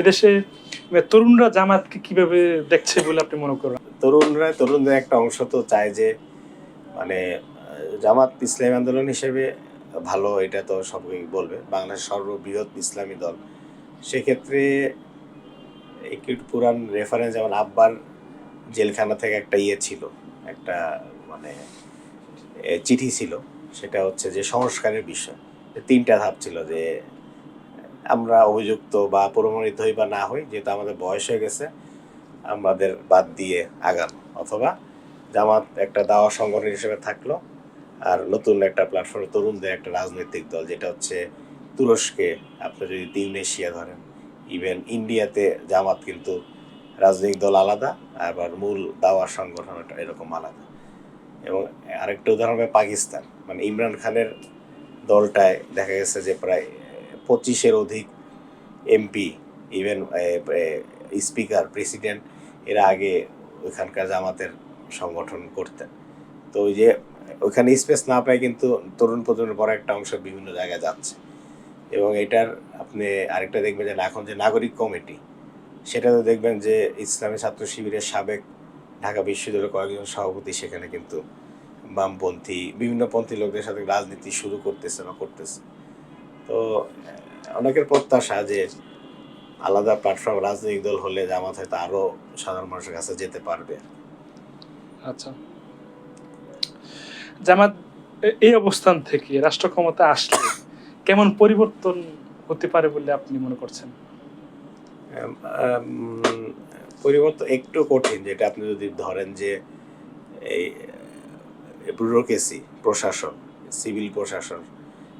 এদেশে মানে তরুণরা জামাতকে কীভাবে দেখছে বলে আপনি মনে করেন? তরুণরা, তরুণদের একটা অংশ তো চায় যে মানে জামাত ইসলামী আন্দোলন হিসেবে ভালো, এটা তো সবাই বলবে। বাংলাদেশের সর্ববৃহৎ ইসলামী দল। সেক্ষেত্রে একটু পুরান রেফারেন্স যেমন আব্বার জেলখানা থেকে একটা ইয়ে ছিল, একটা মানে চিঠি ছিল। সেটা হচ্ছে যে সংস্কারের বিষয়। তিনটা ধাপ ছিল যে আমরা অভিযুক্ত বা প্রমাণিত হই বা না হই, যেহেতু আমাদের বয়স হয়ে গেছে, আমাদের বাদ দিয়ে আগান অথবা জামাত একটা দাওয়া সংগঠন হিসেবে থাকল আর নতুন একটা প্ল্যাটফর্ম তরুণদের একটা রাজনৈতিক দল, যেটা হচ্ছে তুরস্কে। আপনি যদি তিউনেশিয়া ধরেন ইভেন ইন্ডিয়াতে জামাত কিন্তু রাজনৈতিক দল আলাদা, আবার মূল দাওয়া সংগঠন একটা এরকম আলাদা। এবং আরেকটা উদাহরণ হবে পাকিস্তান। মানে ইমরান খানের দলটায় দেখা গেছে যে প্রায় পঁচিশের অধিক এমপি ইভেন স্পিকার প্রেসিডেন্ট এরা আগে ওইখানকার জামাতের সংগঠন করতেন। তো ওই যে ওইখানে স্পেস না পায় কিন্তু তরুণ প্রজন্মের বড় একটা অংশ বিভিন্ন জায়গায় যাচ্ছে। এবং এটার আপনি আরেকটা দেখবেন যে এখন যে নাগরিক কমিটি, সেটাতে দেখবেন যে ইসলামী ছাত্র শিবিরের সাবেক ঢাকা বিশ্ববিদ্যালয়ের কয়েকজন সভাপতি সেখানে কিন্তু বামপন্থী, বিভিন্ন পন্থী লোকদের সাথে রাজনীতি শুরু করতেছে বা করতেছে। তো অনেকের প্রত্যাশা যে আলাদা প্ল্যাটফর্ম রাজনৈতিক দল হলে জামাত হয়তো আরও সাধারণ মানুষের কাছে যেতে পারবে। আচ্ছা। জামাত এই অবস্থান থেকে রাষ্ট্র ক্ষমতা আসলে কেমন পরিবর্তন হতে পারে বলে আপনি মনে করছেন? পরিবর্তন একটু কঠিন যেটা আপনি যদি ধরেন যে এই ব্যুরোক্রেসি প্রশাসন সিভিল প্রশাসন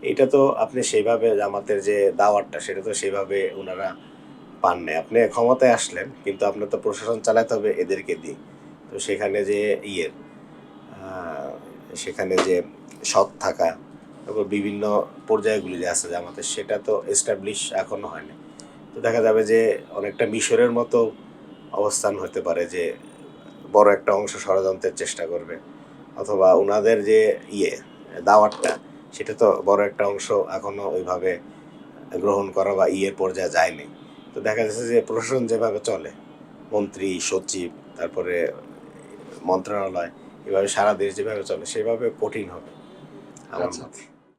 এটা তো আপনি সেইভাবে জামাতের যে দাওয়াতটা, সেটা তো সেইভাবে ওনারা পান নাই আপনি ক্ষমতায় আসলেন, কিন্তু আপনার তো প্রশাসন চালাতে হবে এদেরকে দিয়ে। তো সেখানে যে ইয়ের সেখানে যে সৎ থাকা, তারপর বিভিন্ন পর্যায়গুলি যে আছে জামাতের, সেটা তো এস্টাবলিশ এখনও হয়নি। তো দেখা যাবে যে অনেকটা মিশরের মতো অবস্থান হতে পারে যে বড় একটা অংশ ষড়যন্ত্রের চেষ্টা করবে। অথবা ওনাদের যে ইয়ে দাওয়াতটা সেটা তো বড় একটা অংশ এখনও ওইভাবে গ্রহণ করা বা ইয়ের পর্যায়ে যায়নি। তো দেখা যাচ্ছে যে প্রশাসন যেভাবে চলে মন্ত্রী সচিব তারপরে মন্ত্রণালয় এভাবে সারা দেশ যেভাবে চলে সেভাবে কঠিন হবে। আমার আচ্ছা। মতে।